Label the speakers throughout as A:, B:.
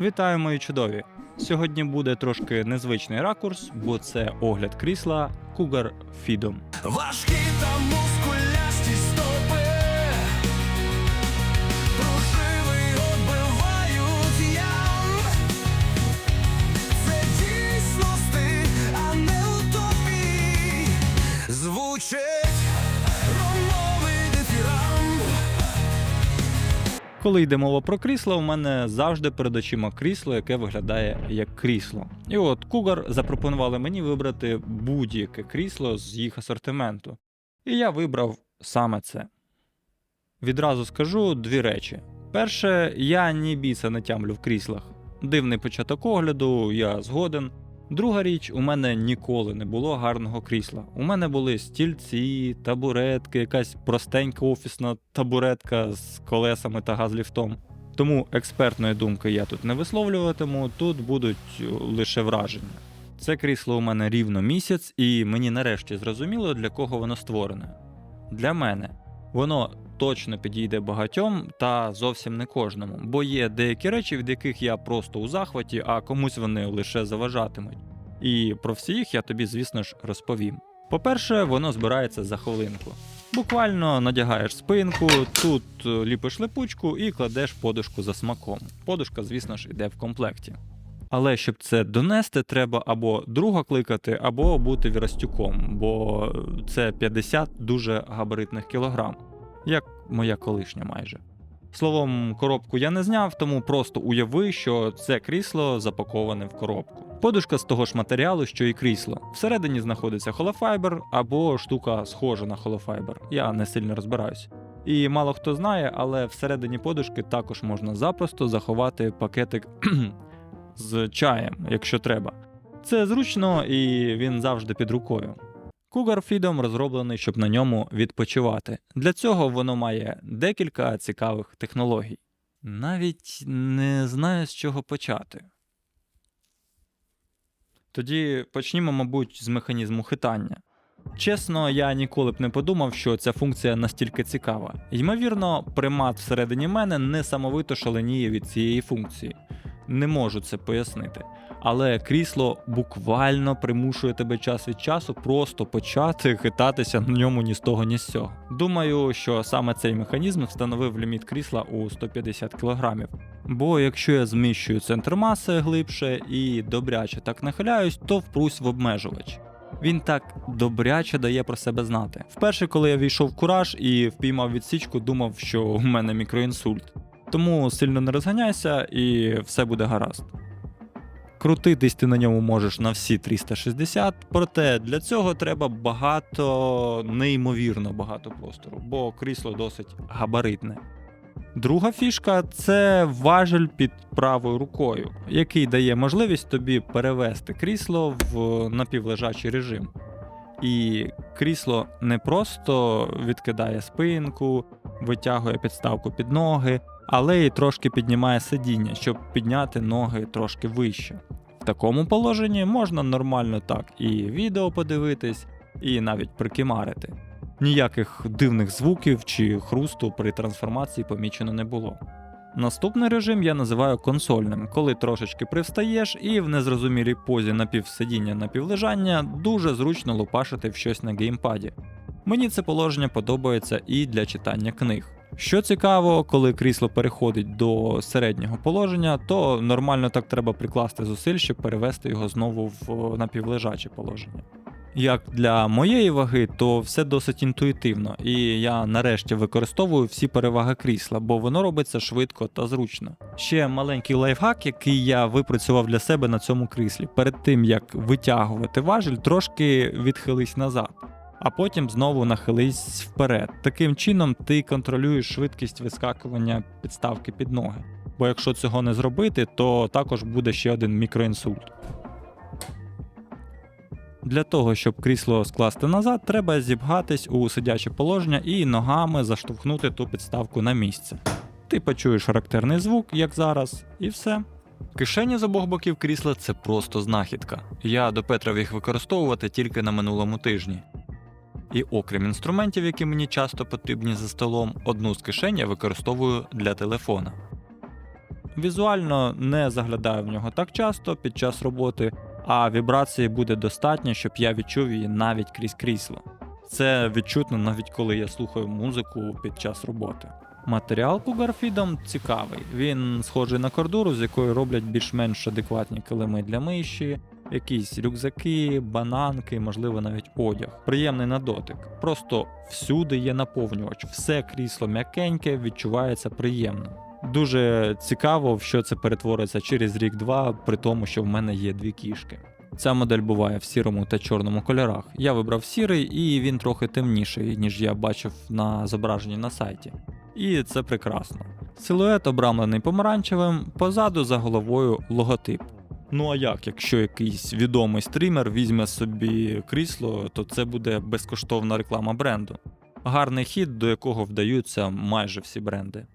A: Вітаю, мої чудові! Сьогодні буде трошки незвичний ракурс, бо це огляд крісла Cougar Freedom.
B: Важкі та
A: Коли йде мова про крісло, у мене завжди перед очима крісло, яке виглядає як крісло. І от Cougar запропонували мені вибрати будь-яке крісло з їх асортименту. І я вибрав саме це. Відразу скажу дві речі. Перше, я ні біса не тямлю в кріслах. Дивний початок огляду, я згоден. Друга річ, у мене ніколи не було гарного крісла. У мене були стільці, табуретки, якась простенька офісна табуретка з колесами та газліфтом. Тому експертної думки я тут не висловлюватиму, тут будуть е, лише враження. Це крісло у мене рівно місяць, і мені нарешті зрозуміло, для кого воно створене. Для мене. Воно точно підійде багатьом та зовсім не кожному, бо є деякі речі, від яких я просто у захваті, а комусь вони лише заважатимуть. І про всі їх я тобі, звісно ж, розповім. По-перше, воно збирається за хвилинку. Буквально надягаєш спинку, тут е, ліпиш липучку і кладеш подушку за смаком. Подушка, звісно ж, йде в комплекті. Але щоб це донести, треба або друга кликати, або бути вірастюком, бо це 50 дуже габаритних кілограм, як моя колишня майже. Словом, коробку я не зняв, тому просто уяви, що це крісло запаковане в коробку. Подушка з того ж матеріалу, що і крісло. Всередині знаходиться холофайбер або штука схожа на холофайбер. Я не сильно розбираюсь. І мало хто знає, але всередині подушки також можна запросто заховати пакетик з чаєм, якщо треба. Це зручно і він завжди під рукою. Cougar Freedom розроблений, щоб на ньому відпочивати. Для цього воно має декілька цікавих технологій. Навіть не знаю, з чого почати. Тоді почнімо, мабуть, з механізму хитання. Чесно, я ніколи б не подумав, що ця функція настільки цікава. Ймовірно, примат всередині мене несамовито шаленіє від цієї функції. Не можу це пояснити. Але крісло буквально примушує тебе час від часу просто почати хитатися на ньому ні з того, ні з цього. Думаю, що саме цей механізм встановив ліміт крісла у 150 кг. Бо якщо я зміщую центр маси глибше і добряче так нахиляюсь, то впрусь в обмежувач. Він так добряче дає про себе знати. Вперше, коли я війшов в кураж і впіймав відсічку, думав, що у мене мікроінсульт. Тому сильно не розганяйся і все буде гаразд. Крутитись ти на ньому можеш на всі 360, проте для цього треба багато, неймовірно багато простору, бо крісло досить габаритне. Друга фішка це важель під правою рукою, який дає можливість тобі перевести крісло в напівлежачий режим. І крісло не просто відкидає спинку, витягує підставку під ноги, але й трошки піднімає сидіння, щоб підняти ноги трошки вище. В такому положенні можна нормально так і відео подивитись, і навіть прикимарити. Ніяких дивних звуків чи хрусту при трансформації помічено не було. Наступний режим я називаю консольним, коли трошечки привстаєш і в незрозумілій позі напівсидіння напівлежання дуже зручно лупашити в щось на геймпаді. Мені це положення подобається і для читання книг. Що цікаво, коли крісло переходить до середнього положення, то нормально так треба прикласти зусиль, щоб перевести його знову в напівлежаче положення. Як для моєї ваги, то все досить інтуїтивно, і я нарешті використовую всі переваги крісла, бо воно робиться швидко та зручно. Ще маленький лайфхак, який я випрацював для себе на цьому кріслі. Перед тим як витягувати важіль, трошки відхились назад, а потім знову нахились вперед. Таким чином ти контролюєш швидкість вискакування підставки під ноги. Бо якщо цього не зробити, то також буде ще один мікроінсульт. Для того, щоб крісло скласти назад, треба зібгатись у сидяче положення і ногами заштовхнути ту підставку на місце. Ти почуєш характерний звук, як зараз, і все. Кишені з обох боків крісла це просто знахідка. Я допетрав їх використовувати тільки на минулому тижні. І окрім інструментів, які мені часто потрібні за столом, одну з кишень я використовую для телефона. Візуально не заглядаю в нього так часто під час роботи, а вібрації буде достатньо, щоб я відчув її навіть крізь крісло. Це відчутно навіть коли я слухаю музику під час роботи. Матеріал Cougar Feedom цікавий. Він схожий на кордуру, з якої роблять більш-менш адекватні килими для миші, якісь рюкзаки, бананки, можливо, навіть одяг. Приємний на дотик. Просто всюди є наповнювач, все крісло м'якеньке, відчувається приємно. Дуже цікаво, в що це перетвориться через рік-два, при тому, що в мене є дві кішки. Ця модель буває в сірому та чорному кольорах. Я вибрав сірий, і він трохи темніший, ніж я бачив на зображенні на сайті. І це прекрасно. Силует обрамлений помаранчевим, позаду за головою логотип. Ну а як, якщо якийсь відомий стрімер візьме собі крісло, то це буде безкоштовна реклама бренду. Гарний хід, до якого вдаються майже всі бренди.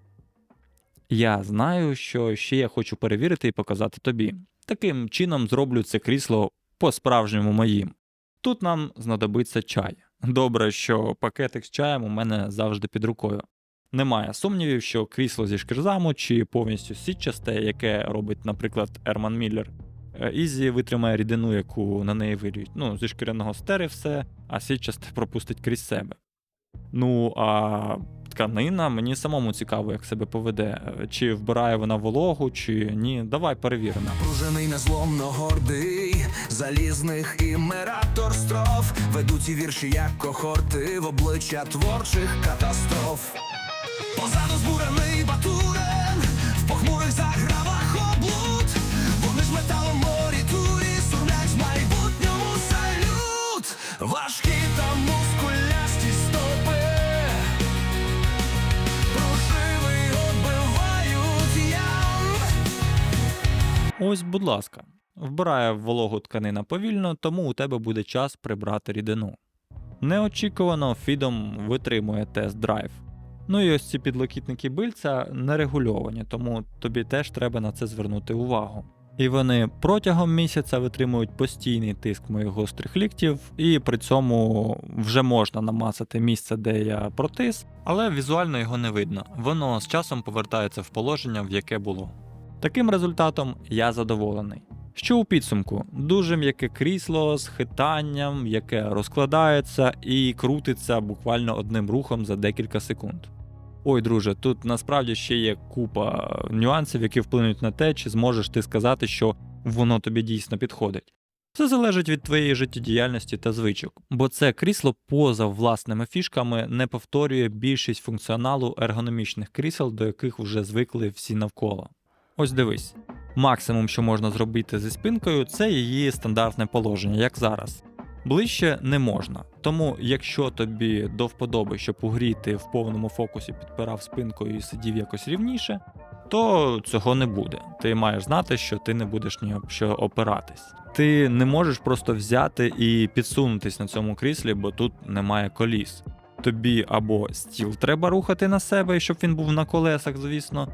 A: Я знаю, що ще я хочу перевірити і показати тобі. Таким чином зроблю це крісло по-справжньому моїм. Тут нам знадобиться чай. Добре, що пакетик з чаєм у мене завжди під рукою. Немає сумнівів, що крісло зі шкірзаму чи повністю сітчасте, яке робить, наприклад, Ерман Міллер, е, Ізі витримає рідину, яку на неї вилюють. Ну, зі шкіряного стери все, а сітчасте пропустить крізь себе. Ну, а тканина, мені самому цікаво, як себе поведе. Е, Чи вбирає вона вологу, чи ні. Давай перевіримо.
B: Напружений, незломно гордий, залізних імератор строф ведуть і вірші, як кохорти в обличчя творчих катастроф. Позаду збурений батурен, в похмурих загравах облуд. Вони ж металом морі турі, в майбутньому салют. Важкі та мускулясті стопи, пружили отбивають ям.
A: Ось, будь ласка, вбирає вологу тканина повільно, тому у тебе буде час прибрати рідину. Неочікувано фідом витримує тест-драйв. Ну і ось ці підлокітники бильця не регульовані, тому тобі теж треба на це звернути увагу. І вони протягом місяця витримують постійний тиск моїх гострих ліктів, і при цьому вже можна намацати місце, де я протис, але візуально його не видно. Воно з часом повертається в положення, в яке було. Таким результатом я задоволений. Що у підсумку? Дуже м'яке крісло з хитанням, яке розкладається і крутиться буквально одним рухом за декілька секунд. Ой, друже, тут насправді ще є купа нюансів, які вплинуть на те, чи зможеш ти сказати, що воно тобі дійсно підходить. Все залежить від твоєї життєдіяльності та звичок, бо це крісло поза власними фішками не повторює більшість функціоналу ергономічних крісел, до яких вже звикли всі навколо. Ось дивись. Максимум, що можна зробити зі спинкою, це її стандартне положення, як зараз. Ближче не можна. Тому, якщо тобі до вподоби, щоб угріти в повному фокусі підпирав спинкою і сидів якось рівніше, то цього не буде. Ти маєш знати, що ти не будеш ні об що опиратись. Ти не можеш просто взяти і підсунутись на цьому кріслі, бо тут немає коліс. Тобі або стіл треба рухати на себе, щоб він був на колесах, звісно,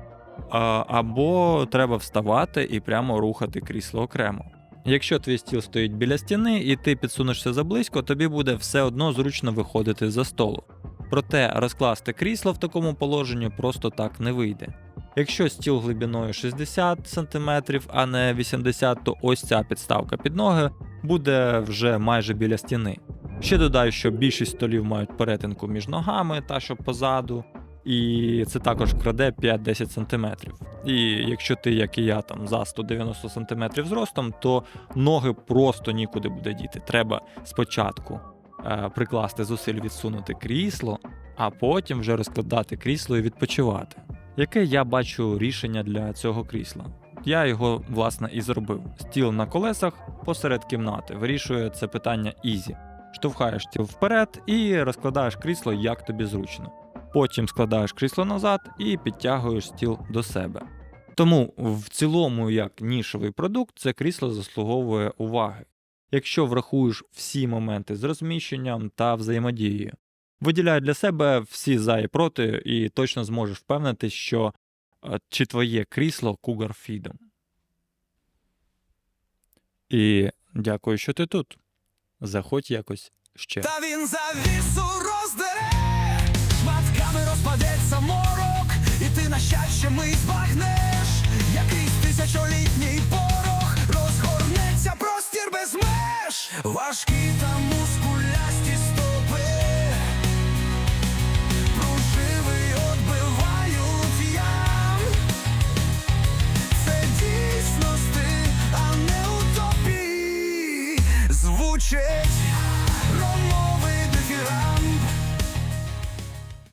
A: або треба вставати і прямо рухати крісло окремо. Якщо твій стіл стоїть біля стіни і ти підсунешся заблизько, тобі буде все одно зручно виходити за столу. Проте розкласти крісло в такому положенні просто так не вийде. Якщо стіл глибиною 60 см, а не 80 то ось ця підставка під ноги буде вже майже біля стіни. Ще додаю, що більшість столів мають перетинку між ногами та що позаду, і це також краде 5-10 см. І якщо ти, як і я, там за 190 см зростом, то ноги просто нікуди буде діти. Треба спочатку е, прикласти зусиль відсунути крісло, а потім вже розкладати крісло і відпочивати. Яке я бачу рішення для цього крісла? Я його, власне, і зробив. Стіл на колесах посеред кімнати. Вирішує це питання ізі. Штовхаєш стіл вперед і розкладаєш крісло як тобі зручно. Потім складаєш крісло назад і підтягуєш стіл до себе. Тому в цілому, як нішовий продукт, це крісло заслуговує уваги, якщо врахуєш всі моменти з розміщенням та взаємодією. Виділяй для себе всі за і проти, і точно зможеш впевнитись, що е, чи твоє крісло Cougar Feedom. І дякую, що ти тут. Заходь якось ще.
B: Та він завісу роздере, щастя ми збагнеш, якийсь тисячолітній порох, розгорнеться простір без меж, важкі та мускулясті